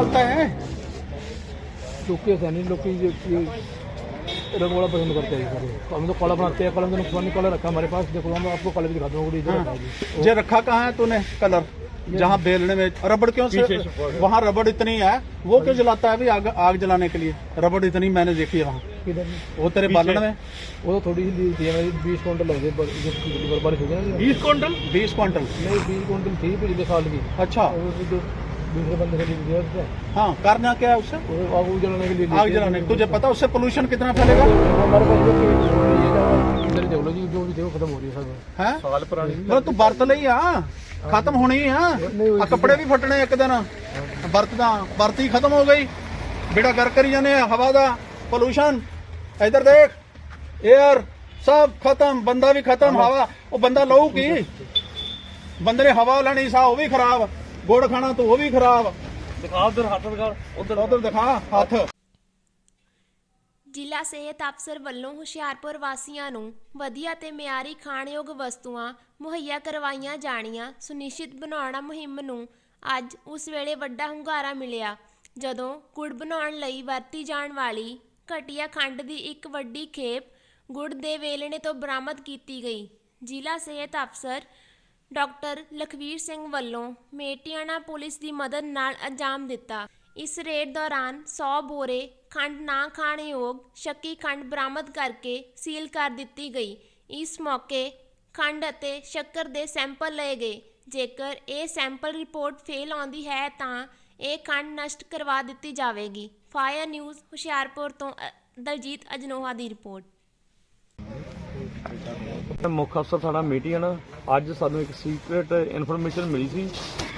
डालता है। ऐसा नहीं लोग ये रंग वाला पसंद करते हैं सारे। तो हम तो कॉला बनाते हैं कलम का नुकसान नहीं कॉलर रखा हमारे पास। देखो हम आपको कॉलर भी दिखा दूँगा जी। ये रखा कहाँ है तूने कलर? जहाँ बेलने में रबड़ क्यों से वहाँ रबड़ इतनी है वो क्यों जलाता है अभी आग आग जलाने के लिए? रबड़ इतनी मैंने देखी है वहाँ। वो तेरे बालन में? वो तो थोड़ी सी थी मेरी बीस क्विंटल लग बारिश हो गई बीस क्विंटल? बीस क्विंटल? नहीं बीस क्विंटल थी पिछले साल की। अच्छा। दूसरे ਖਤਮ ਹੋਣੀ ਆ? ਆ ਕੱਪੜੇ ਵੀ ਫਟਣੇ ਇੱਕ ਦਿਨ। ਵਰਤਦਾ ਵਰਤੀ ਖਤਮ ਹੋ ਗਈ। ਬੇੜਾ ਗਰ ਕਰੀ ਜਾਂਦੇ ਆ ਹਵਾ ਦਾ ਪੋਲੂਸ਼ਨ ਇਧਰ ਦੇਖ 에ਅਰ ਸਭ ਖਤਮ ਬੰਦਾ ਵੀ ਖਤਮ ਹਵਾ। ਉਹ ਬੰਦਾ ਲਊ ਕੀ? ਬੰਦੇ ਨੇ ਹਵਾ ਲੈਣੀ ਸਾ ਉਹ ਵੀ ਖਰਾਬ। ਗੁੜ ਖਾਣਾ ਤੂੰ ਉਹ ਵੀ ਖਰਾਬ। ਦਿਖਾ ਉਧਰ ਹੱਥ ਦਿਖਾ ਉਧਰ। ਉਧਰ ਦਿਖਾ ਹੱਥ। ਜ਼ਿਲ੍ਹਾ ਸਿਹਤ ਅਫਸਰ ਵੱਲੋਂ ਹੁਸ਼ਿਆਰਪੁਰ ਵਾਸੀਆਂ ਨੂੰ ਵਧੀਆ ਤੇ ਮਿਆਰੀ ਖਾਣਯੋਗ ਵਸਤੂਆਂ ਮੁਹੱਈਆ ਕਰਵਾਈਆਂ ਜਾਣੀਆਂ ਸੁਨਿਸ਼ਚਿਤ ਬਣਾਉਣਾ ਮੁਹਿੰਮ ਨੂੰ ਅੱਜ ਉਸ ਵੇਲੇ ਵੱਡਾ ਹੁੰਗਾਰਾ ਮਿਲਿਆ ਜਦੋਂ ਗੁੜ ਬਣਾਉਣ ਲਈ ਵਰਤੀ ਜਾਣ ਵਾਲੀ ਘਟੀਆ ਖੰਡ ਦੀ ਇੱਕ ਵੱਡੀ ਖੇਪ ਗੁੜ ਦੇ ਵੇਲਣੇ ਤੋਂ ਬਰਾਮਦ ਕੀਤੀ ਗਈ। ਜ਼ਿਲ੍ਹਾ ਸਿਹਤ ਅਫਸਰ ਡਾਕਟਰ ਲਖਵੀਰ ਸਿੰਘ ਵੱਲੋਂ ਮੇਟਿਆਣਾ ਪੁਲਿਸ ਦੀ ਮਦਦ ਨਾਲ ਅੰਜਾਮ ਦਿੱਤਾ। ਇਸ ਰੇਡ ਦੌਰਾਨ 100 ਬੋਰੇ ਖੰਡ ਨਾ ਖਾਣਯੋਗ ਸ਼ੱਕੀ ਖੰਡ ਬਰਾਮਦ ਕਰਕੇ ਸੀਲ ਕਰ ਦਿੱਤੀ ਗਈ। ਇਸ ਮੌਕੇ ਖੰਡ ਅਤੇ ਸ਼ੱਕਰ ਦੇ ਸੈਂਪਲ ਲਏ ਗਏ। ਜੇਕਰ ਇਹ ਸੈਂਪਲ ਰਿਪੋਰਟ ਫੇਲ ਆਉਂਦੀ ਹੈ ਤਾਂ ਇਹ ਖੰਡ ਨਸ਼ਟ ਕਰਵਾ ਦਿੱਤੀ ਜਾਵੇਗੀ। ਫਾਇਰ ਨਿਊਜ਼ ਹੁਸ਼ਿਆਰਪੁਰ ਤੋਂ ਦਲਜੀਤ ਅਜਨੋਹਾ ਦੀ ਰਿਪੋਰਟ। ਮੁੱਖ ਅਫਸਰ ਸਾਡਾ ਮੀਟਿੰਗ ਨਾ, ਅੱਜ ਸਾਨੂੰ ਇੱਕ ਸੀਕ੍ਰੀਟ ਇਨਫੋਰਮੇਸ਼ਨ ਮਿਲੀ ਸੀ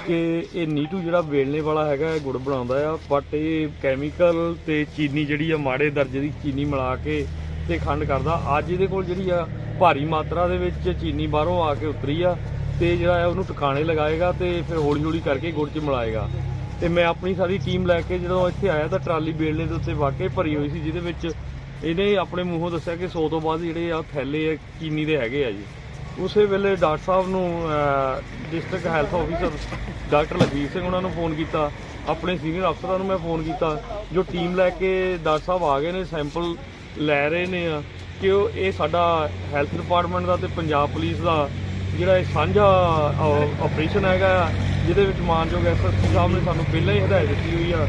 ਕਿ ਇਹ ਨੀਟੂ ਜਿਹੜਾ ਵੇਲਣੇ ਵਾਲਾ ਹੈਗਾ, ਇਹ ਗੁੜ ਬਣਾਉਂਦਾ ਆ ਬਟ ਇਹ ਕੈਮੀਕਲ ਤੇ ਚੀਨੀ ਜਿਹੜੀ ਆ, ਮਾੜੇ ਦਰਜੇ ਦੀ ਚੀਨੀ ਮਿਲਾ ਕੇ ਤੇ ਖੰਡ ਕਰਦਾ। ਅੱਜ ਇਹਦੇ ਕੋਲ ਜਿਹੜੀ ਆ, ਭਾਰੀ ਮਾਤਰਾ ਦੇ ਵਿੱਚ ਚੀਨੀ ਬਾਹਰੋਂ ਆ ਕੇ ਉਤਰੀ ਆ ਤੇ ਜਿਹੜਾ ਹੈ ਉਹਨੂੰ ਟਿਕਾਣੇ ਲਗਾਏਗਾ ਤੇ ਫਿਰ ਹੌਲੀ ਹੌਲੀ ਕਰਕੇ ਗੁੜ 'ਚ ਮਿਲਾਏਗਾ। ਤੇ ਮੈਂ ਆਪਣੀ ਸਾਰੀ ਟੀਮ ਲੈ ਕੇ ਜਦੋਂ ਇੱਥੇ ਆਇਆ ਤਾਂ ਟਰਾਲੀ ਵੇਲਣੇ ਦੇ ਉੱਤੇ ਵਾਕਈ ਭਰੀ ਹੋਈ ਸੀ, ਜਿਹਦੇ ਵਿੱਚ ਇਹਨੇ ਆਪਣੇ ਮੂੰਹੋਂ ਦੱਸਿਆ ਕਿ 100 ਤੋਂ ਬਾਅਦ ਜਿਹੜੇ ਆ ਥੈਲੇ ਆ ਚੀਨੀ ਦੇ ਹੈਗੇ ਆ ਜੀ। ਉਸੇ ਵੇਲੇ ਡਾਕਟਰ ਸਾਹਿਬ ਨੂੰ district health officer doctor Lakhvir Singh ਉਹਨਾਂ ਨੂੰ ਫੋਨ ਕੀਤਾ। ਆਪਣੇ ਸੀਨੀਅਰ ਅਫਸਰਾਂ ਨੂੰ ਮੈਂ ਫੋਨ ਕੀਤਾ ਜੋ ਟੀਮ ਲੈ ਕੇ ਡਾਕਟਰ ਸਾਹਿਬ ਆ ਗਏ ਨੇ ਸੈਂਪਲ ਲੈ ਰਹੇ ਨੇ ਆ ਕਿ ਉਹ ਇਹ ਸਾਡਾ ਹੈਲਥ ਡਿਪਾਰਟਮੈਂਟ ਦਾ ਤੇ ਪੰਜਾਬ ਪੁਲਿਸ ਦਾ ਜਿਹੜਾ ਇਹ ਸਾਂਝਾ ਆਪਰੇਸ਼ਨ ਹੈਗਾ ਆ, ਜਿਹਦੇ ਵਿੱਚ ਮਾਨਯੋਗ ਐਸਐਸਪੀ ਸਾਹਿਬ ਨੇ ਸਾਨੂੰ ਪਹਿਲਾਂ ਹੀ ਹਦਾਇਤ ਦਿੱਤੀ ਹੋਈ ਆ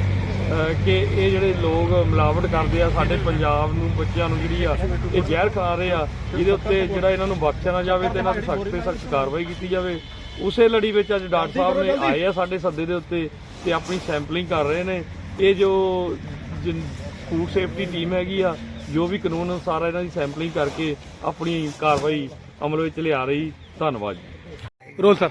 ਕਿ ਇਹ ਜਿਹੜੇ ਲੋਕ ਮਿਲਾਵਟ ਕਰਦੇ ਆ, ਸਾਡੇ ਪੰਜਾਬ ਨੂੰ, ਬੱਚਿਆਂ ਨੂੰ ਜਿਹੜੀ ਆ, ਇਹ ਜ਼ਹਿਰ ਖਾ ਰਹੇ ਆ, ਇਹਦੇ ਉੱਤੇ ਜਿਹੜਾ ਇਹਨਾਂ ਨੂੰ ਬਖਸ਼ਿਆ ਨਾ ਜਾਵੇ ਤੇ ਇਹਨਾਂ ਤੇ ਸਖਤ ਤੇ ਸਖਤ ਕਾਰਵਾਈ ਕੀਤੀ ਜਾਵੇ। ਉਸੇ ਲੜੀ ਵਿੱਚ ਅੱਜ ਡਾਕਟਰ ਸਾਹਿਬ ਨੇ ਆਏ ਆ ਸਾਡੇ ਸੱਦੇ ਦੇ ਉੱਤੇ ਤੇ ਆਪਣੀ ਸੈਂਪਲਿੰਗ ਕਰ ਰਹੇ ਨੇ। ਇਹ ਜੋ ਫੂਡ ਸੇਫਟੀ ਟੀਮ ਹੈਗੀ ਆ, ਜੋ ਵੀ ਕਾਨੂੰਨ ਅਨੁਸਾਰ ਇਹਨਾਂ ਦੀ ਸੈਂਪਲਿੰਗ ਕਰਕੇ ਆਪਣੀ ਕਾਰਵਾਈ ਅਮਲ ਵਿੱਚ ਲਿਆ ਰਹੀ। ਧੰਨਵਾਦ ਜੀ। ਰੋਲ ਸਰ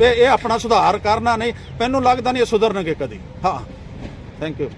ਤੇ ਇਹ ਆਪਣਾ ਸੁਧਾਰ ਕਰਨਾ ਨਹੀਂ, ਮੈਨੂੰ ਲੱਗਦਾ ਨਹੀਂ ਇਹ ਸੁਧਰਨਗੇ ਕਦੀ। ਹਾਂ। Thank you